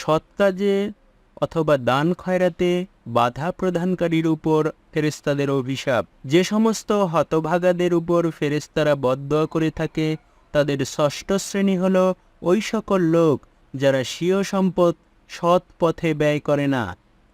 সৎ কাজে অথবা দান খয়রাতে বাধা প্রদানকারীর উপর ফেরেস্তাদের অভিশাপ। যে সমস্ত হতভাগাদের উপর ফেরেস্তারা বদদোয়া করে থাকে, তাদের ষষ্ঠ শ্রেণি হল ওই সকল লোক যারা স্বীয় সম্পদ সৎ পথে ব্যয় করে না।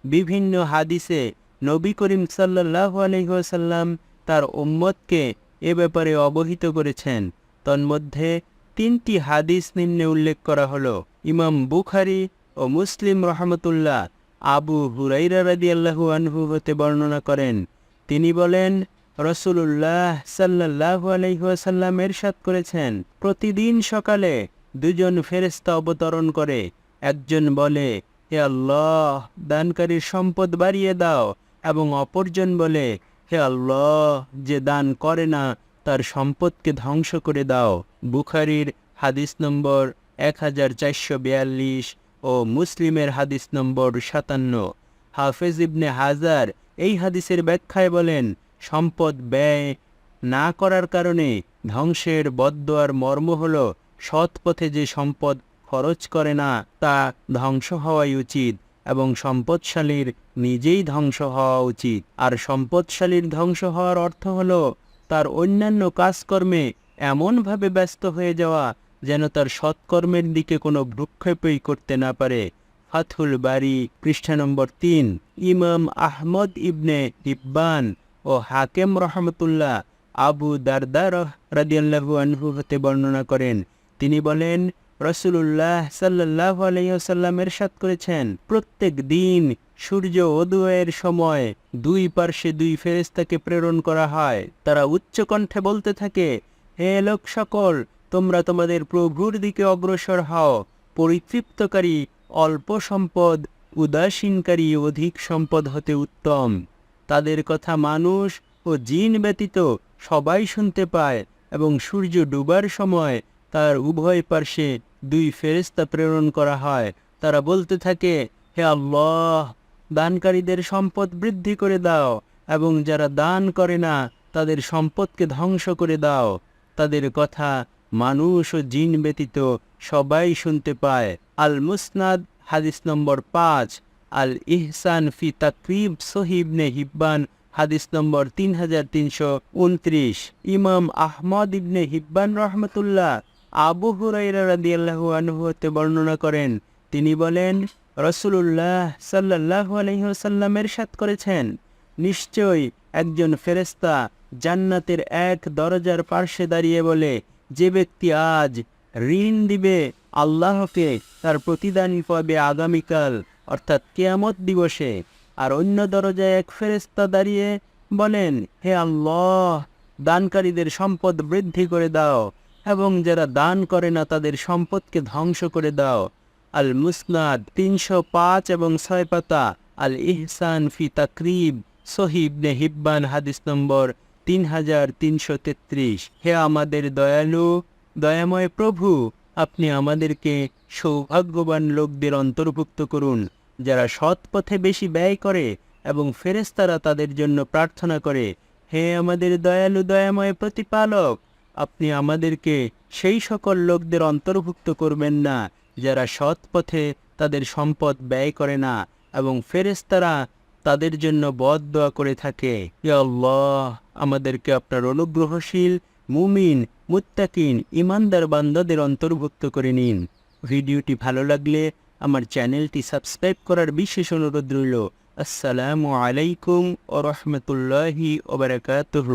বিভিন্ন হাদিসে নবী করিম সাল্লাহ আলহিহাসাল্লাম তার উম্মতকে এ ব্যাপারে অবহিত করেছেন। তন্মধ্যে তিনটি হাদিস নিম্নে উল্লেখ করা হলো। ইমাম বুখারি ও মুসলিম রহমতুল্লাহ আবু হুরাইরা রাদি আল্লাহু আনহু হতে বর্ণনা করেন। তিনি বলেন রসুল্লাহ সাল্লাহ আলহিহাসাল্লাম এরশাদ করেছেন, প্রতিদিন সকালে দুজন ফেরেস্তা অবতরণ করে। একজন বলে, হে আল্লাহ, দানকারীর সম্পদ বাড়িয়ে দাও। এবং অপরজন বলে, হে আল্লাহ, যে দান করে না, তার সম্পদকে ধ্বংস করে দাও। বুখারির হাদিস নম্বর এক হাজার চারশো বিয়াল্লিশ ও মুসলিমের হাদিস নম্বর সাতান্ন। হাফেজ ইবনে হাজার এই হাদিসের ব্যাখ্যায় বলেন, সম্পদ ব্যয় না করার কারণে ধ্বংসের বদ্দোয়ার মর্ম হল সৎ পথে যে সম্পদ খরচ করে না, তা ধ্বংস হওয়াই উচিত এবং সম্পদশালীর নিজেই ধ্বংস হওয়া উচিত। আর সম্পদশালীর ধ্বংস হওয়ার অর্থ হল তার অন্যান্য কাজকর্মে এমনভাবে ব্যস্ত হয়ে যাওয়া যেন তার সৎকর্মের দিকে কোনো ভ্রুক্ষেপই করতে না পারে। ফাথুল বাড়ি পৃষ্ঠা নম্বর তিন, ইমাম আহমদ ইবনে ইব্বান ও হাকেম রহমতুল্লাহ আবু দারদার রাদিয়াল্লাহু আনহু হতে বর্ণনা করেন। তিনি বলেন রসুল্লাহ সাল্লাহ আলাইসাল্লাম এরশাদ করেছেন, প্রত্যেক দিন সূর্য উদয়ের সময় দুই পার্শ্বে দুই ফেরেস্তাকে প্রেরণ করা হয়। তারা উচ্চকণ্ঠে বলতে থাকে, হে লোক সকল তোমরা তোমাদের প্রভুর দিকে অগ্রসর হও। পরিতৃপ্তকারী, অল্প সম্পদ, উদাসীনকারী, অধিক সম্পদ হতে উত্তম। তাদের কথা মানুষ ও জিন ব্যতীত সবাই শুনতে পায় এবং সূর্য ডুবার সময় তার উভয় পার্শ্বে দুই ফেরেস্তা প্রেরণ করা হয়। তারা বলতে থাকে, হে আল্লাহ, দানকারীদের সম্পদ বৃদ্ধি করে দাও এবং যারা দান করে না, তাদের সম্পদকে ধ্বংস করে দাও। তাদের কথা মানুষ ও জিন ব্যতীত সবাই শুনতে পায়। আল মুসনাদ হাদিস নম্বর পাঁচ। আল ইহসান ফি তাকরিব সহিবনে হিব্বান, হাদিস নম্বর তিন হাজার তিনশো উনত্রিশ। ইমাম আহমদ ইবনে হিব্বান রহমতুল্লাহ আবু হুরাইরা বর্ণনা করেন। তিনি বলেন রসুল্লাহ সাল্লাহ আলহিহসাল্লামের সাত করেছেন। নিশ্চয়ই একজন ফেরেস্তা জান্নাতের এক দরজার পার্শ্বে দাঁড়িয়ে বলে যে ব্যক্তি আজ ঋণ দিবে, আল্লাহকে তার প্রতিদানই পাবে আগামীকাল, অর্থাৎ কেয়ামত দিবসে। আর অন্য দরজায় এক ফেরেস্তা দাঁড়িয়ে বলেন, হে আল্লাহ, দানকারীদের সম্পদ বৃদ্ধি করে দাও এবং যারা দান করে না তাদের সম্পদকে ধ্বংস করে দাও। আল মুসনাদ তিনশো পাঁচ এবং ছয় পাতা আল ইহসান ফি তাকরিব সহিবনে হিব্বান, হাদিস নম্বর তিন হাজার তিনশো তেত্রিশ। হে আমাদের দয়ালু, দয়াময় প্রভু, আপনি আমাদেরকে সৌভাগ্যবান লোকদের অন্তর্ভুক্ত করুন, যারা সৎ পথে বেশি ব্যয় করে এবং ফেরেস্তারা তাদের জন্য প্রার্থনা করে। হে আমাদের দয়ালু, দয়াময় প্রতিপালক, আপনি আমাদেরকে সেই সকল লোকদের অন্তর্ভুক্ত করবেন না, যারা সৎ পথে তাদের সম্পদ ব্যয় করে না এবং ফেরেস্তারা তাদের জন্য বদ দোয়া করে থাকে। আল্লাহ, আমাদেরকে আপনার অনুগ্রহশীল, মুমিন, মুত্তাকিন, ইমানদার বান্দাদের অন্তর্ভুক্ত করে নিন। ভিডিওটি ভালো লাগলে আমার চ্যানেলটি সাবস্ক্রাইব করার বিশেষ অনুরোধ রইল। আসসালামু আলাইকুম ও রহমতুল্লাহি ওবরাকাতুহ